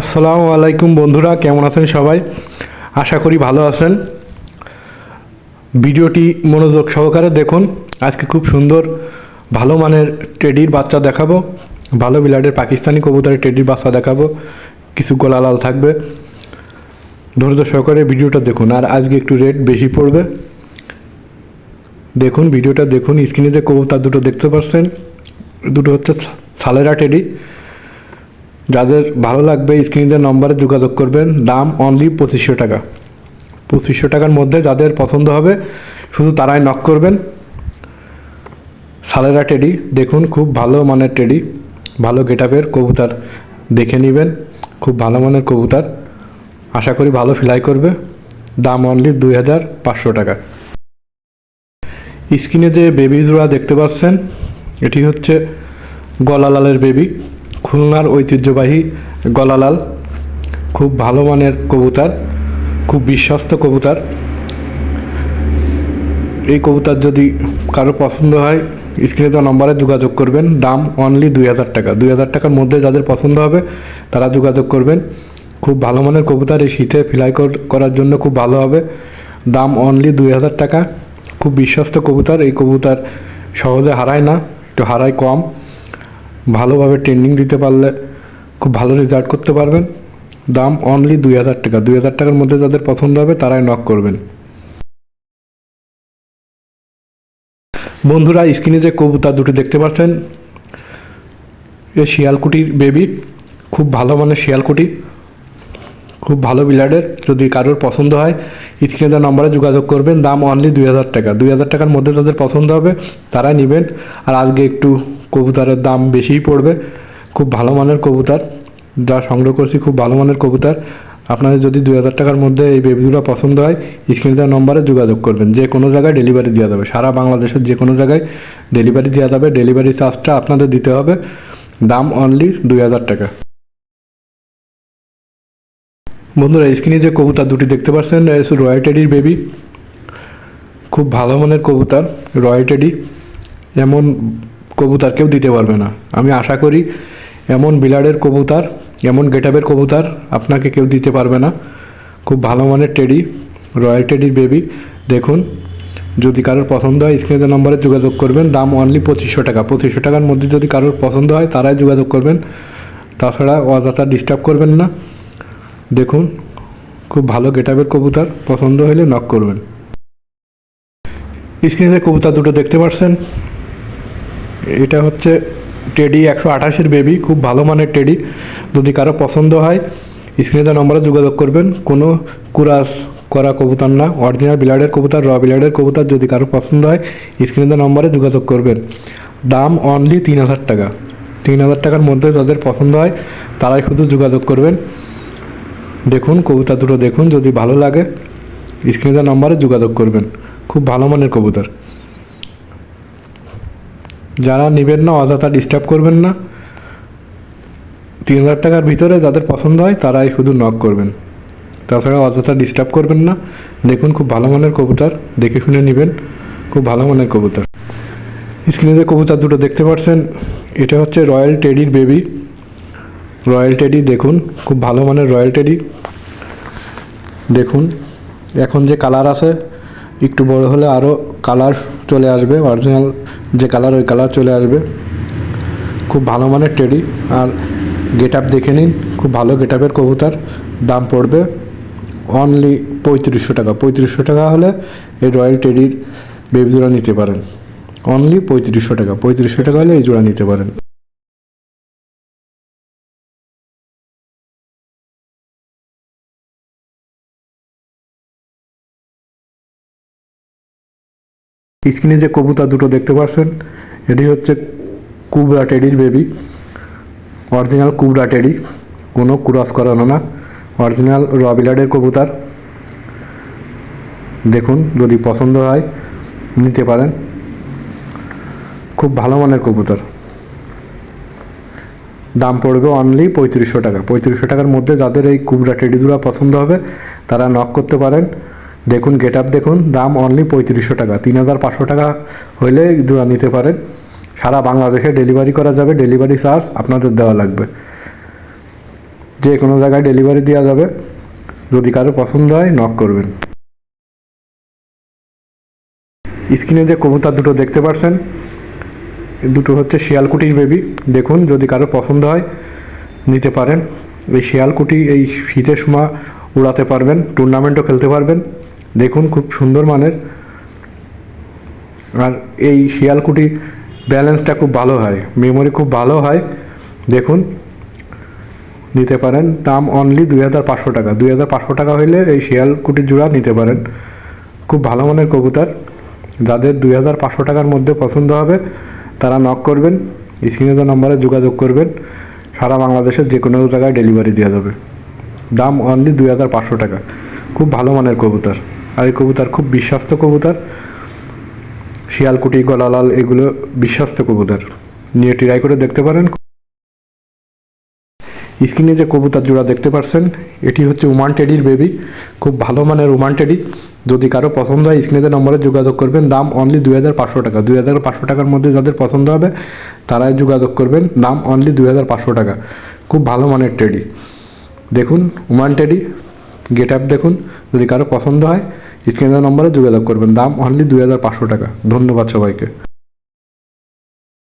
আসসালামু আলাইকুম বন্ধুরা, কেমন আছেন সবাই? আশা করি ভালো আছেন। ভিডিওটি মনোযোগ সহকারে দেখুন। আজকে খুব সুন্দর, ভালো মানের টেডির বাচ্চা দেখাবো। ভালো বিলাডের পাকিস্তানি কবুতরের টেডির বাচ্চা দেখাবো। কিছু গোলালাল থাকবে। ধৈর্য সহকারে ভিডিওটা দেখুন। আর আজকে একটু রেট বেশি পড়বে। দেখুন, ভিডিওটা দেখুন। স্ক্রিনে যে কবুতর দুটো দেখতে পাচ্ছেন, দুটো হচ্ছে সালেরা টেডি। যাদের ভালো লাগবে স্ক্রিনের নম্বরে যোগাযোগ করবেন, দাম অনলি পঁচিশশো টাকা। পঁচিশশো টাকার মধ্যে যাদের পছন্দ হবে, শুধু তারাই নক করবেন। সালেরা টেডি দেখুন খুব ভালো মানের টেডি ভালো গেটাপের কবুতার দেখে নেবেন, খুব ভালো মানের কবুতার। আশা করি ভালো ফ্লাই করবে। দাম অনলি দুই হাজার পাঁচশো টাকা। স্ক্রিনে যে বেবি জোড়া দেখতে পাচ্ছেন, এটি হচ্ছে গলালালের বেবি খুলনার ঐতিহ্যবাহী গলালাল, খুব ভালো মানের কবুতর, খুব বিশ্বস্ত কবুতর। এই কবুতর যদি কারও পছন্দ হয়, স্ক্রিনে তো নম্বরে যোগাযোগ করবেন। দাম অনলি দুই হাজার টাকা। দুই হাজার টাকার মধ্যে যাদের পছন্দ হবে, তারা যোগাযোগ করবেন। খুব ভালো মানের কবুতর এই শীতে ফ্লাই করার জন্য খুব ভালো হবে। দাম অনলি দুই হাজার টাকা। খুব বিশ্বস্ত কবুতর। এই কবুতর সহজে হারায় না, একটু হারায় কম। ভালোভাবে ট্রেনিং দিতে পারলে খুব ভালো রেজাল্ট করতে পারবেন। দাম অনলি দুই হাজার টাকা। দুই হাজার টাকার মধ্যে যাদের পছন্দ হবে, তারাই নক করবেন। বন্ধুরা স্ক্রিনে যে কবুতর দুটো দেখতে পাচ্ছেন, এ শিয়ালকুটির বেবি খুব ভালো মানে শিয়ালকুটি। খুব ভালো বিলাডের যদি কারোর পছন্দ হয় স্ক্রিনে দেওয়া নম্বরে যোগাযোগ করবেন। দাম অনলি দুই হাজার টাকা। দুই হাজার টাকার মধ্যে তাদের পছন্দ হবে, তারাই নেবেন। আর আজকে একটু কবুতরের দাম বেশিই পড়বে। খুব ভালো মানের কবুতর। যা সংগ্রহ করছি খুব ভালো মানের কবুতর। আপনাদের যদি দুই হাজার টাকার মধ্যে এই বেবিগুলো পছন্দ হয়, স্ক্রিনে দেওয়া নম্বরে যোগাযোগ করবেন। যে কোনো জায়গায় ডেলিভারি দেওয়া যাবে। সারা বাংলাদেশের যে কোনো জায়গায় ডেলিভারি দেওয়া যাবে। ডেলিভারি চার্জটা আপনাদের দিতে হবে। দাম অনলি দুই হাজার টাকা। বন্ধুরা স্ক্রিনে যে কবুতর দুটি দেখতে পাচ্ছেন রয়্যাল টেডির বেবি খুব ভালো মানের কবুতর রয়্যাল টেডি এমন কবুতর কেউ দিতে পারবে না। আমি আশা করি এমন বিলাডের কবুতার, এমন গেটাবের কবুতার আপনাকে কেউ দিতে পারবে না। খুব ভালো মানের টেডি, রয়্যাল টেডির বেবি। দেখুন, যদি কারোর পছন্দ হয় স্ক্রিনের নম্বরে যোগাযোগ করবেন। দাম অনলি পঁচিশশো টাকা। পঁচিশশো টাকার মধ্যে যদি কারোর পছন্দ হয় তারাই যোগাযোগ করবেন। তাছাড়া অযথা ডিস্টার্ব করবেন না। দেখুন, খুব ভালো গেটাবের কবুতর। পছন্দ হলে নক করবেন। স্ক্রিনে কবুতর দুটো দেখতে পাচ্ছেন এটা হচ্ছে টেডি একশো আঠাশের বেবি, খুব ভালো মানের টেডি। যদি কারও পছন্দ হয়, স্ক্রিনে দেওয়া নম্বরে যোগাযোগ করবেন। কোনো কুরাস, করা কবুতর না, অরিজিনাল বিলাডের কবুতর, র বিলাডের কবুতর যদি কারও পছন্দ হয়, স্ক্রিনে দেওয়া নম্বরে যোগাযোগ করবেন। দাম অনলি তিন হাজার টাকা। তিন হাজার টাকার মধ্যে যাদের পছন্দ হয়, তারাই শুধু যোগাযোগ করবেন। দেখুন, কবুতর দুটো দেখুন, যদি ভালো লাগে, স্ক্রিনে দেওয়া নম্বরে যোগাযোগ করবেন। খুব ভালো মানের কবুতর। যারা নেবেন না, অযথা ডিস্টার্ব করবেন না। তিন হাজার টাকার ভিতরে যাদের পছন্দ হয়, তারাই শুধু নক করবেন। তাছাড়া অযথা ডিস্টার্ব করবেন না। দেখুন, খুব ভালো মানের কবুতর, দেখে শুনে নেবেন। খুব ভালো মানের কবুতর। স্ক্রিনে যে কবুতর দুটো দেখতে পাচ্ছেন, এটা হচ্ছে রয়্যাল টেডির বেবি রয়্যাল টেডি দেখুন, খুব ভালো মানের রয়্যাল টেডি দেখুন, এখন যে কালার আছে একটু বড় হলে আরও কালার চলে আসবে অরিজিনাল যে কালার ওই কালার চলে আসবে। খুব ভালো মানের টেডি আর গেট আপ দেখে নিন, খুব ভালো গেট আপের কবুতার, দাম পড়বে অনলি পঁয়ত্রিশশো টাকা। পঁয়ত্রিশশো টাকা হলে এই রয়্যাল টেডির বেবি জোড়া নিতে পারেন। অনলি পঁয়ত্রিশশো টাকা। পঁয়ত্রিশশো টাকা হলে এই জোড়া নিতে পারেন। স্ক্রিনে যে কবুতর দুটো দেখতে পাচ্ছেন, এটি হচ্ছে কুবরা টেডির বেবি। অরিজিনাল কুবরা টেডি, কোনো ক্রস করানো না। অরিজিনাল রবিলাডের কবুতর। দেখুন, যদি পছন্দ হয়, নিতে পারেন। খুব ভালো মানের কবুতর। দাম পড়বে অনলি পঁয়ত্রিশশো টাকা। পঁয়ত্রিশশো টাকার মধ্যে যাদের এই কুবরা টেডিদুরা পছন্দ হবে, তারা নক করতে পারেন। দেখুন গেট আপ দেখুন, দাম অনলি পঁয়ত্রিশশো টাকা। তিন হাজার পাঁচশো টাকা হলে জোড়া নিতে পারেন। সারা বাংলাদেশে ডেলিভারি করা যাবে ডেলিভারি চার্জ আপনাদের দেওয়া লাগবে। যে কোনো জায়গায় ডেলিভারি দেওয়া যাবে। যদি কারও পছন্দ হয় নক করবেন। স্ক্রিনে যে কবুতর দুটো দেখতে পাচ্ছেন, দুটো হচ্ছে শিয়ালকুটির বেবি দেখুন, যদি কারও পছন্দ হয়, নিতে পারেন। এই শিয়ালকুটি এই শীতের সময় উড়াতে পারবেন টুর্নামেন্টও খেলতে পারবেন। দেখুন খুব সুন্দর মানের। আর এই শিয়ালকুটি ব্যালেন্সটা খুব ভালো হয়, মেমোরি খুব ভালো হয়। দেখুন, নিতে পারেন, দাম অনলি দুই হাজার পাঁচশো টাকা। দুই হাজার পাঁচশো টাকা হইলে এই শিয়ালকুটির জোড়া নিতে পারেন। খুব ভালো মানের কবুতর। যাদের দুই হাজার পাঁচশো টাকার মধ্যে পছন্দ হবে, তারা নক করবেন, স্ক্রিনে দেওয়া নম্বরে যোগাযোগ করবেন। সারা বাংলাদেশের যে কোনো জায়গায় ডেলিভারি দেওয়া যাবে। দাম অনলি দুই হাজার পাঁচশো টাকা। খুব ভালো মানের কবুতর। আর এই কবুতর খুব বিশ্বাস্ত কবুতর। শিয়ালকুটি, গলালাল, এগুলো বিশ্বাস্ত কবুতর। নিয়ে ট্রাই করে দেখতে পারেন। স্ক্রিনে যে কবুতর জোড়া দেখতে পাচ্ছেন এটি হচ্ছে উমান টেডির বেবি খুব ভালো মানের উমান টেডি। যদি কারও পছন্দ হয়, স্ক্রিনে নম্বরে যোগাযোগ করবেন। দাম অনলি দুই হাজার পাঁচশো টাকা। দুই হাজার পাঁচশো টাকার মধ্যে যাদের পছন্দ হবে, তারাই যোগাযোগ করবেন। দাম অনলি দুই হাজার পাঁচশো টাকা। খুব ভালো মানের টেডি। দেখুন, উমান টেডি। গেট আপ দেখুন, যদি কারও পছন্দ হয়, স্ক্রিনে নম্বরে যোগাযোগ করবেন। দাম অনলি দুই হাজার পাঁচশো টাকা। ধন্যবাদ সবাইকে।